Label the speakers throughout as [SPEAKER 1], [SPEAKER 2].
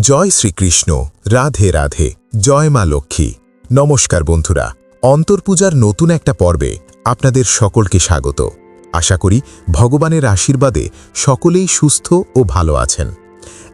[SPEAKER 1] জয় শ্রীকৃষ্ণ, রাধে রাধে, জয় মা লক্ষ্মী। নমস্কার বন্ধুরা, অন্তর্পূজার নতুন একটা পর্বে আপনাদের সকলকে স্বাগত। আশা করি ভগবানের আশীর্বাদে সকলেই সুস্থ ও ভালো আছেন।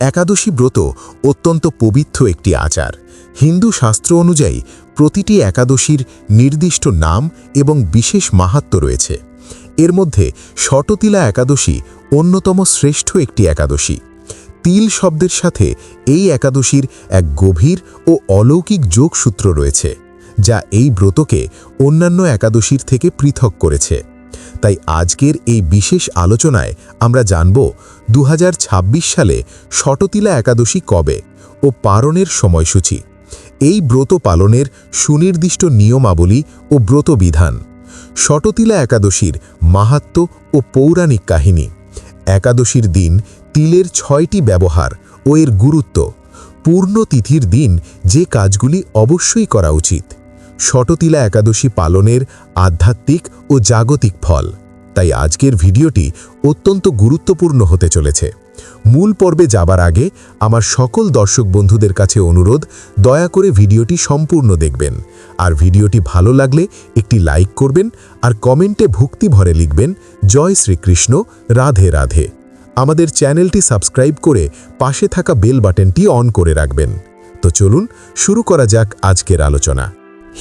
[SPEAKER 1] একাদশী ব্রত অত্যন্ত পবিত্র একটি আচার। হিন্দু শাস্ত্র অনুযায়ী প্রতিটি একাদশীর নির্দিষ্ট নাম এবং বিশেষ মাহাত্ম রয়েছে। এর মধ্যে শটতিলা একাদশী অন্যতম শ্রেষ্ঠ একটি একাদশী। তিল শব্দের সাথে এই একাদশীর এক গভীর ও অলৌকিক যোগসূত্র রয়েছে, যা এই ব্রতকে অন্যান্য একাদশীর থেকে পৃথক করেছে। তাই আজকের এই বিশেষ আলোচনায় আমরা জানব দু হাজার ছাব্বিশ সালে শটতিলা একাদশী কবে ও পারণের সময়সূচি। এই ব্রত পালনের সুনির্দিষ্ট নিয়মাবলী ও ব্রতবিধান, শটতিলা একাদশীর মাহাত্ম ও পৌরাণিক কাহিনী, একাদশীর দিন তিলের ছয়টি ব্যবহার ও এর গুরুত্ব। পূর্ণ তিথির দিন যে কাজগুলি অবশ্যই করা উচিত। শটতিলা একাদশী পালনের আধ্যাত্মিক ও জাগতিক ফল। তাই আজকের ভিডিওটি অত্যন্ত গুরুত্বপূর্ণ হতে চলেছে। মূল পর্বে যাবার আগে আমার সকল দর্শক বন্ধুদের কাছে অনুরোধ, দয়া করে ভিডিওটি সম্পূর্ণ দেখবেন। আর ভিডিওটি ভালো লাগলে একটি লাইক করবেন আর কমেন্টে ভক্তি ভরে লিখবেন, জয় শ্রীকৃষ্ণ, রাধে রাধে। আমাদের চ্যানেলটি সাবস্ক্রাইব করে পাশে থাকা বেল বাটনটি অন করে রাখবেন। তো চলুন, শুরু করা যাক আজকের আলোচনা।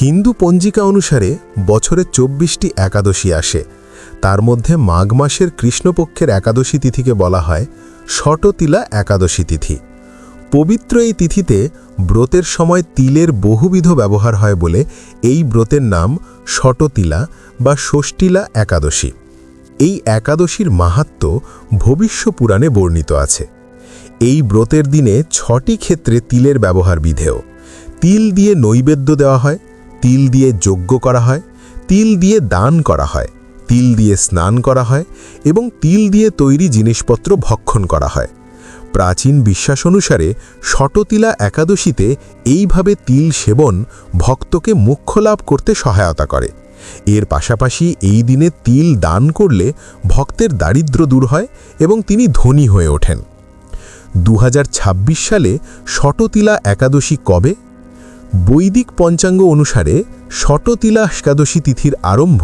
[SPEAKER 1] হিন্দু পঞ্জিকা অনুসারে বছরে চব্বিশটি একাদশী আসে। তার মধ্যে মাঘ মাসের কৃষ্ণপক্ষের একাদশী তিথিকে বলা হয় শটতিলা একাদশী তিথি। পবিত্র এই তিথিতে ব্রতের সময় তিলের বহুবিধ ব্যবহার হয় বলে এই ব্রতের নাম শটতিলা বা ষষ্টিলা একাদশী। এই একাদশীর মাহাত্ম ভবিষ্য পুরাণে বর্ণিত আছে। এই ব্রতের দিনে ছটি ক্ষেত্রে তিলের ব্যবহার বিধেয়। তিল দিয়ে নৈবেদ্য দেওয়া হয়, তিল দিয়ে যজ্ঞ করা হয়, তিল দিয়ে দান করা হয়, তিল দিয়ে স্নান করা হয় এবং তিল দিয়ে তৈরি জিনিসপত্র ভক্ষণ করা হয়। প্রাচীন বিশ্বাস অনুসারে শটতিলা একাদশীতে এইভাবে তিল সেবন ভক্তকে মুখ্য লাভ করতে সহায়তা করে। এর পাশাপাশি এই দিনে তিল দান করলে ভক্তের দারিদ্র দূর হয় এবং তিনি ধনী হয়ে ওঠেন। দু হাজার ছাব্বিশ সালে শটতিলা একাদশী কবে? বৈদিক পঞ্চাঙ্গ অনুসারে শটতিলা একাদশী তিথির আরম্ভ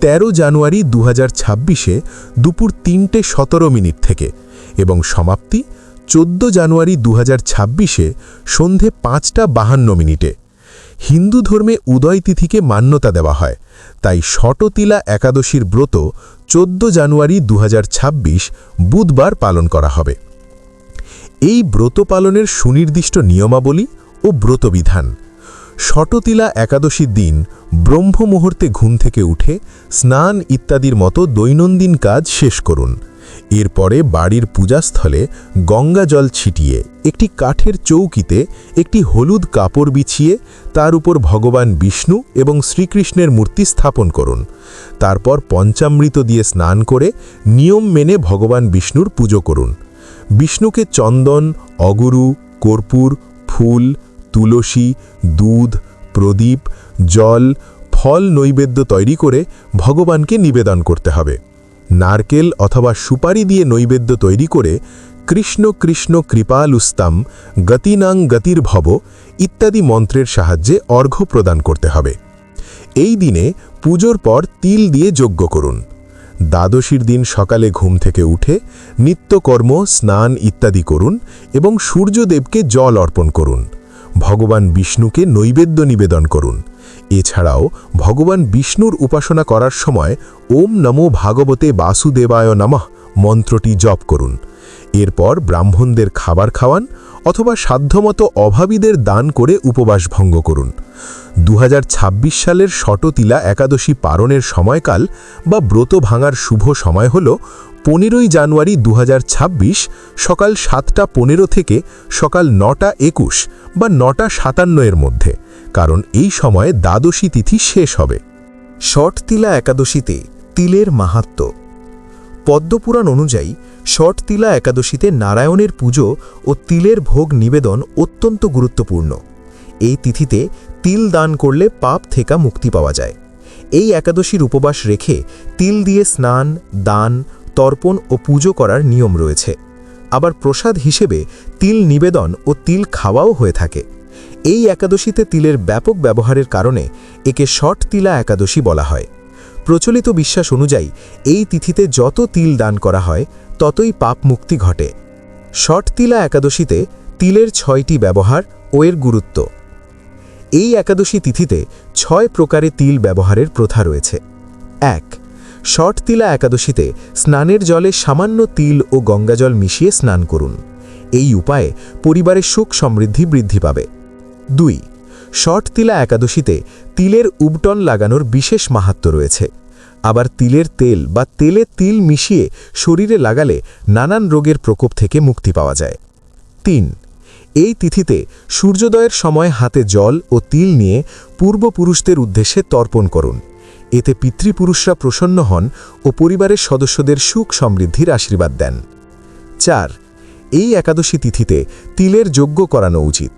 [SPEAKER 1] ১৩ জানুয়ারি দু ছাব্বিশে দুপুর তিনটে সতেরো মিনিট থেকে এবং সমাপ্তি চোদ্দ জানুয়ারি দু ছাব্বিশে সন্ধে পাঁচটা বাহান্ন মিনিটে। হিন্দু ধর্মে উদয় তিথিকে মান্যতা দেওয়া হয়। তাই শটতিলা একাদশীর ব্রত চোদ্দ জানুয়ারি দু হাজার ছাব্বিশ বুধবার পালন করা হবে। এই ব্রত পালনের সুনির্দিষ্ট নিয়মাবলী ও ব্রতবিধান শটতিলা একাদশীর দিন ব্রহ্ম মুহূর্তে ঘুম থেকে উঠে স্নান ইত্যাদির মতো দৈনন্দিন কাজ শেষ করুন। এরপরে বাড়ির পূজাস্থলে গঙ্গা জল ছিটিয়ে একটি কাঠের চৌকিতে একটি হলুদ কাপড় বিছিয়ে তার উপর ভগবান বিষ্ণু এবং শ্রীকৃষ্ণের মূর্তি স্থাপন করুন। তারপর পঞ্চামৃত দিয়ে স্নান করে নিয়ম মেনে ভগবান বিষ্ণুর পুজো করুন। বিষ্ণুকে চন্দন, অগুরু, কর্পূর, ফুল, তুলসী, দুধ, প্রদীপ, জল, ফল নৈবেদ্য তৈরি করে ভগবানকে নিবেদন করতে হবে। নারকেল অথবা সুপারি দিয়ে নৈবেদ্য তৈরি করে কৃষ্ণ কৃষ্ণ কৃপালুস্তাম গতিনাং গতির্ভব ইত্যাদি মন্ত্রের সাহায্যে অর্ঘ্য প্রদান করতে হবে। এই দিনে পুজোর পর তিল দিয়ে যজ্ঞ করুন। দ্বাদশীর দিন সকালে ঘুম থেকে উঠে নিত্যকর্ম, স্নান ইত্যাদি করুন এবং সূর্যদেবকে জল অর্পণ করুন। ভগবান বিষ্ণুকে নৈবেদ্য নিবেদন করুন। এছাড়াও ভগবান বিষ্ণুর উপাসনা করার সময় ওম নমো ভাগবতে বাসুদেবায় নমঃ মন্ত্রটি জপ করুন। এরপর ব্রাহ্মণদের খাবার খাওয়ান অথবা সাধ্যমতো অভাবীদের দান করে উপবাস ভঙ্গ করুন। দু হাজার ছাব্বিশ সালের শটতিলা একাদশী পারণের সময়কাল বা ব্রত ভাঙার শুভ সময় হল পনেরোই জানুয়ারি দু হাজার ছাব্বিশ সকাল সাতটা পনেরো থেকে সকাল নটা একুশ বা নটা সাতান্ন এর মধ্যে, কারণ এই সময়ে দ্বাদশী তিথি শেষ হবে।
[SPEAKER 2] শটতিলা একাদশীতে তিলের মাহাত্ম পদ্মপুরাণ অনুযায়ী শটতিলা একাদশীতে নারায়ণের পুজো ও তিলের ভোগ নিবেদন অত্যন্ত গুরুত্বপূর্ণ। এই তিথিতে তিল দান করলে পাপ থেকে মুক্তি পাওয়া যায়। এই একাদশীর উপবাস রেখে তিল দিয়ে স্নান, দান, তর্পণ ও পুজো করার নিয়ম রয়েছে। আবার প্রসাদ হিসেবে তিল নিবেদন ও তিল খাওয়াও হয়ে থাকে। এই একাদশীতে তিলের ব্যাপক ব্যবহারের কারণে একে শট তিলা একাদশী বলা হয়। প্রচলিত বিশ্বাস অনুযায়ী এই তিথিতে যত তিল দান করা হয়, ততই পাপ মুক্তি ঘটে। শট তিলা একাদশীতে তিলের ছয়টি ব্যবহার ও এর গুরুত্ব। এই একাদশী তিথিতে ছয় প্রকারে তিল ব্যবহারের প্রথা রয়েছে। এক, শট তিলা একাদশীতে স্নানের জলে সামান্য তিল ও গঙ্গাজল মিশিয়ে স্নান করুন। এই উপায়ে পরিবারের সুখ সমৃদ্ধি বৃদ্ধি পাবে। দুই, শট তিলা একাদশীতে তিলের উবটন লাগানোর বিশেষ মাহাত্ম রয়েছে। আবার তিলের তেল বা তেলে তিল মিশিয়ে শরীরে লাগালে নানান রোগের প্রকোপ থেকে মুক্তি পাওয়া যায়। তিন এই তিথিতে সূর্যোদয়ের সময় হাতে জল ও তিল নিয়ে পূর্বপুরুষদের উদ্দেশ্যে তর্পণ করুন। এতে পিতৃপুরুষরা প্রসন্ন হন ও পরিবারের সদস্যদের সুখ সমৃদ্ধির আশীর্বাদ দেন। চার, এই একাদশী তিথিতে তিলের যজ্ঞ করানো উচিত।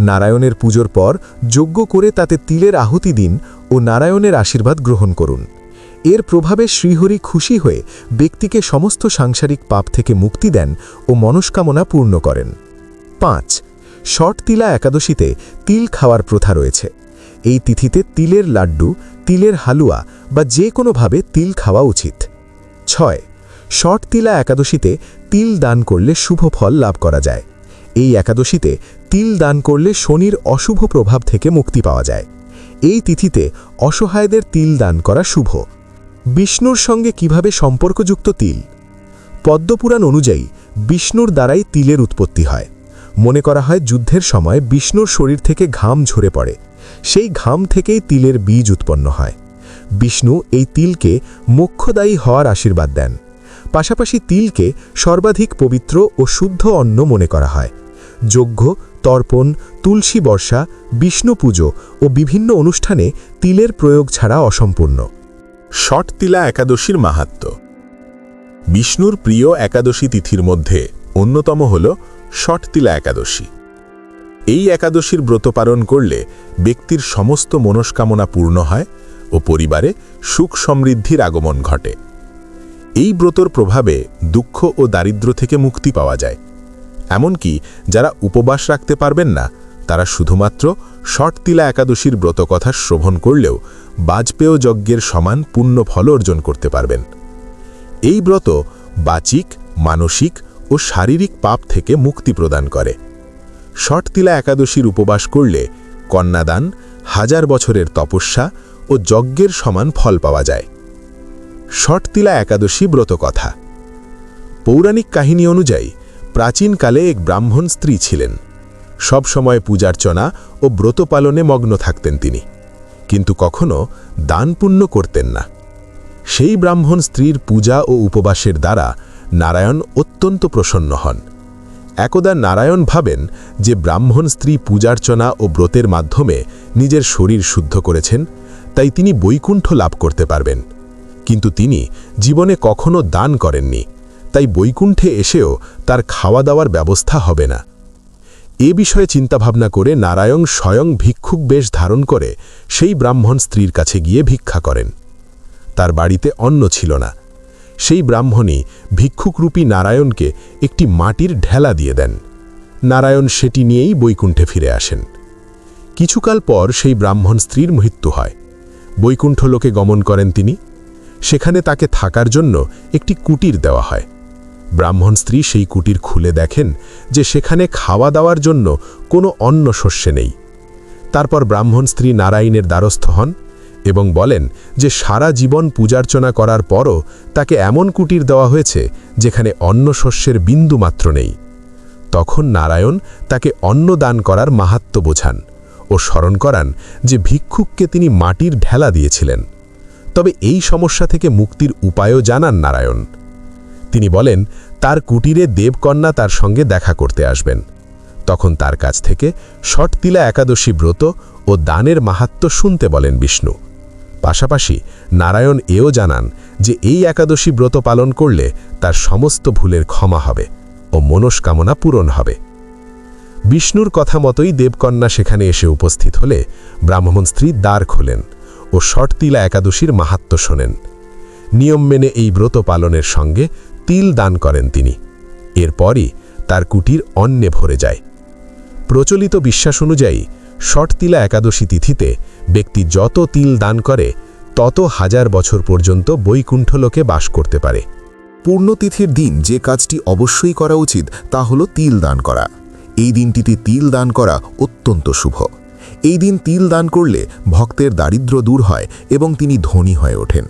[SPEAKER 2] নারায়ণের পুজোর পর যজ্ঞ করে তাতে তিলের আহুতি দিন ও নারায়ণের আশীর্বাদ গ্রহণ করুন। এর প্রভাবে শ্রীহরি খুশি হয়ে ব্যক্তিকে সমস্ত সাংসারিক পাপ থেকে মুক্তি দেন ও মনস্কামনা পূর্ণ করেন। পাঁচ। শট তিলা একাদশীতে তিল খাওয়ার প্রথা রয়েছে। এই তিথিতে তিলের লাড্ডু, তিলের হালুয়া বা যে কোনোভাবে তিল খাওয়া উচিত। ছয়। শট তিলা একাদশীতে তিল দান করলে শুভ ফল লাভ করা যায়। এই একাদশীতে তিল দান করলে শনির অশুভ প্রভাব থেকে মুক্তি পাওয়া যায়। এই তিথিতে অসহায়দের তিল দান করা শুভ। বিষ্ণুর সঙ্গে কীভাবে সম্পর্কযুক্ত তিল? পদ্মপুরাণ অনুযায়ী বিষ্ণুর দ্বারাই তিলের উৎপত্তি হয়। মনে করা হয় যুদ্ধের সময় বিষ্ণুর শরীর থেকে ঘাম ঝরে পড়ে। সেই ঘাম থেকেই তিলের বীজ উৎপন্ন হয়। বিষ্ণু এই তিলকে মোক্ষদায়ী হওয়ার আশীর্বাদ দেন। পাশাপাশি তিলকে সর্বাধিক পবিত্র ও শুদ্ধ অন্ন মনে করা হয়। যজ্ঞ, তর্পণ, তুলসী বর্ষা, বিষ্ণু পুজো ও বিভিন্ন অনুষ্ঠানে তিলের প্রয়োগ ছাড়া অসম্পূর্ণ।
[SPEAKER 1] শট তিলা একাদশীর মাহাত্ম। বিষ্ণুর প্রিয় একাদশী তিথির মধ্যে অন্যতম হল শট তিলা একাদশী। এই একাদশীর ব্রত পালন করলে ব্যক্তির সমস্ত মনস্কামনা পূর্ণ হয় ও পরিবারে সুখ সমৃদ্ধির আগমন ঘটে। এই ব্রতর প্রভাবে দুঃখ ও দারিদ্র্য থেকে মুক্তি পাওয়া যায়। এমনকি যারা উপবাস রাখতে পারবেন না, তারা শুধুমাত্র শটতিলা একাদশীর ব্রত কথা শ্রবণ করলেও বাজপেয় যজ্ঞের সমান পুণ্য ফল অর্জন করতে পারবেন। এই ব্রত বাচিক, মানসিক ও শারীরিক পাপ থেকে মুক্তি প্রদান করে। শটতিলা একাদশীর উপবাস করলে কন্যাদান, হাজার বছরের তপস্যা ও যজ্ঞের সমান ফল পাওয়া যায়। শটতিলা একাদশী ব্রত কথা। পৌরাণিক কাহিনী অনুযায়ী প্রাচীনকালে এক ব্রাহ্মণ স্ত্রী ছিলেন। সব সময় পূজার্চনা ও ব্রত পালনে মগ্ন থাকতেন তিনি। কিন্তু কখনো দান পুণ্য করতেন না। সেই ব্রাহ্মণ স্ত্রীর পূজা ও উপবাসের দ্বারা নারায়ণ অত্যন্ত প্রসন্ন হন। একদা নারায়ণ ভাবেন যে ব্রাহ্মণ স্ত্রী পূজার্চনা ও ব্রতের মাধ্যমে নিজের শরীর শুদ্ধ করেছেন, তাই তিনি বৈকুণ্ঠ লাভ করতে পারবেন। কিন্তু তিনি জীবনে কখনো দান করেননি, তাই বৈকুণ্ঠে এসেও তার খাওয়া দাওয়ার ব্যবস্থা হবে না। এ বিষয়ে চিন্তাভাবনা করে নারায়ণ স্বয়ং ভিক্ষুক বেশ ধারণ করে সেই ব্রাহ্মণ স্ত্রীর কাছে গিয়ে ভিক্ষা করেন। তার বাড়িতে অন্ন ছিল না। সেই ব্রাহ্মণী ভিক্ষুকরূপী নারায়ণকে একটি মাটির ঢেলা দিয়ে দেন। নারায়ণ সেটি নিয়েই বৈকুণ্ঠে ফিরে আসেন। কিছুকাল পর সেই ব্রাহ্মণ স্ত্রীর মৃত্যু হয়। বৈকুণ্ঠ লোকে গমন করেন তিনি। সেখানে তাকে থাকার জন্য একটি কুটির দেওয়া হয়। ব্রাহ্মণ স্ত্রী সেই কুটির খুলে দেখেন যে সেখানে খাওয়া দাওয়ার জন্য কোনো অন্ন শস্যে নেই। তারপর ব্রাহ্মণ স্ত্রী নারায়ণের দ্বারস্থ হন। এবং বলেন যে সারা জীবন পূজার্চনা করার পরও তাকে এমন কুটির দেওয়া হয়েছে যেখানে অন্ন শস্যের বিন্দু মাত্র নেই। তখন নারায়ণ তাকে অন্ন দান করার মাহাত্ম বোঝান ও স্মরণ করান যে ভিক্ষুককে তিনি মাটির ঢেলা দিয়েছিলেন। তবে এই সমস্যা থেকে মুক্তির উপায়ও জানান নারায়ণ। তিনি বলেন, তার কুটিরে দেবকন্যা তার সঙ্গে দেখা করতে আসবেন। তখন তার কাছ থেকে শটতিলা একাদশী ব্রত ও দানের মাহাত্ম শুনতে বলেন বিষ্ণু। পাশাপাশি নারায়ণ এও জানান যে এই একাদশী ব্রত পালন করলে তার সমস্ত ভুলের ক্ষমা হবে ও মনস্কামনা পূরণ হবে। বিষ্ণুর কথা মতোই দেবকন্যা সেখানে এসে উপস্থিত হলে ব্রাহ্মণ স্ত্রী দ্বার খোলেন ও শটতিলা একাদশীর মাহাত্ম শোনেন। নিয়ম মেনে এই ব্রত পালনের সঙ্গে তিল দান করেন তিনি। এরপরই তার কুটির অন্নে ভরে যায়। প্রচলিত বিশ্বাস অনুযায়ী ষটতিলা একাদশী তিথিতে ব্যক্তি যত তিল দান করে, তত হাজার বছর পর্যন্ত বৈকুণ্ঠলোকে বাস করতে পারে।
[SPEAKER 3] পূর্ণতিথির দিন যে কাজটি অবশ্যই করা উচিত, তা হল তিল দান করা। এই দিনটিতে তিল দান করা অত্যন্ত শুভ। এই দিন তিল দান করলে ভক্তের দারিদ্র দূর হয় এবং তিনি ধনী হয়ে ওঠেন।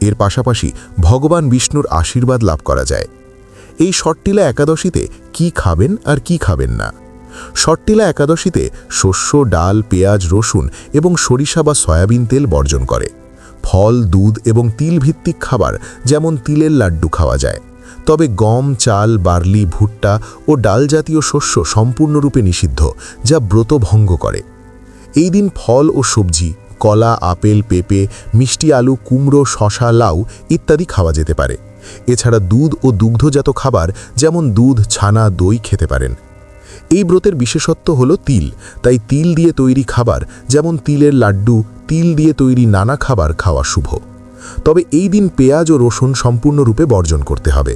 [SPEAKER 3] এর পাশাপাশি ভগবান বিষ্ণুর আশীর্বাদ লাভ করা যায়। এই শট্টিলা একাদশীতে কি খাবেন আর কি খাবেন না? শট্টিলা একাদশীতে শস্য, ডাল, পেঁয়াজ, রসুন এবং সরিষা বা সয়াবিন তেল বর্জন করে। ফল, দুধ এবং তিল ভিত্তিক খাবার যেমন তিলের লাড্ডু খাওয়া যায়। তবে গম, চাল, বার্লি, ভুট্টা ও ডাল জাতীয় শস্য সম্পূর্ণরূপে নিষিদ্ধ, যা ব্রত ভঙ্গ করে। এই দিন ফল ও সবজি, কলা, আপেল, পেঁপে, মিষ্টি আলু, কুমড়ো শশা লাউ ইত্যাদি খাওয়া যেতে পারে। এছাড়া দুধ ও দুগ্ধজাত খাবার যেমন দুধ, ছানা, দই খেতে পারেন। এই ব্রতের বিশেষত্ব হল তিল। তাই তিল দিয়ে তৈরি খাবার, যেমন তিলের লাড্ডু, তিল দিয়ে তৈরি নানা খাবার খাওয়া শুভ। তবে এই দিন পেঁয়াজ ও রসুন সম্পূর্ণরূপে বর্জন করতে হবে।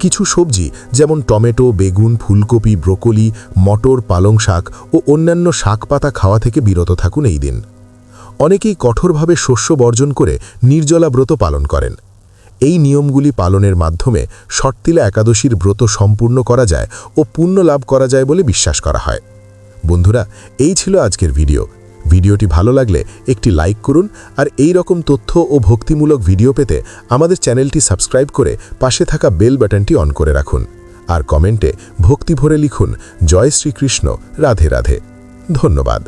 [SPEAKER 3] কিছু সবজি, যেমন টমেটো, বেগুন, ফুলকপি, ব্রোকলি, মটর, পালং শাক ও অন্যান্য শাকপাতা খাওয়া থেকে বিরত থাকুন এই দিন। অনেকেই কঠোরভাবে শস্য বর্জন করে নির্জলা ব্রত পালন করেন। এই নিয়মগুলি পালনের মাধ্যমে শর্তিলা একাদশীর ব্রত সম্পূর্ণ করা যায় ও পুণ্য লাভ করা যায় বলে বিশ্বাস করা হয়। বন্ধুরা, এই ছিল আজকের ভিডিও। ভিডিওটি ভালো লাগলে একটি লাইক করুন আর এই রকম তথ্য ও ভক্তিমূলক ভিডিও পেতে আমাদের চ্যানেলটি সাবস্ক্রাইব করে পাশে থাকা বেল বাটনটি অন করে রাখুন। আর কমেন্টে ভক্তি ভরে লিখুন, জয় শ্রীকৃষ্ণ, রাধে রাধে। ধন্যবাদ।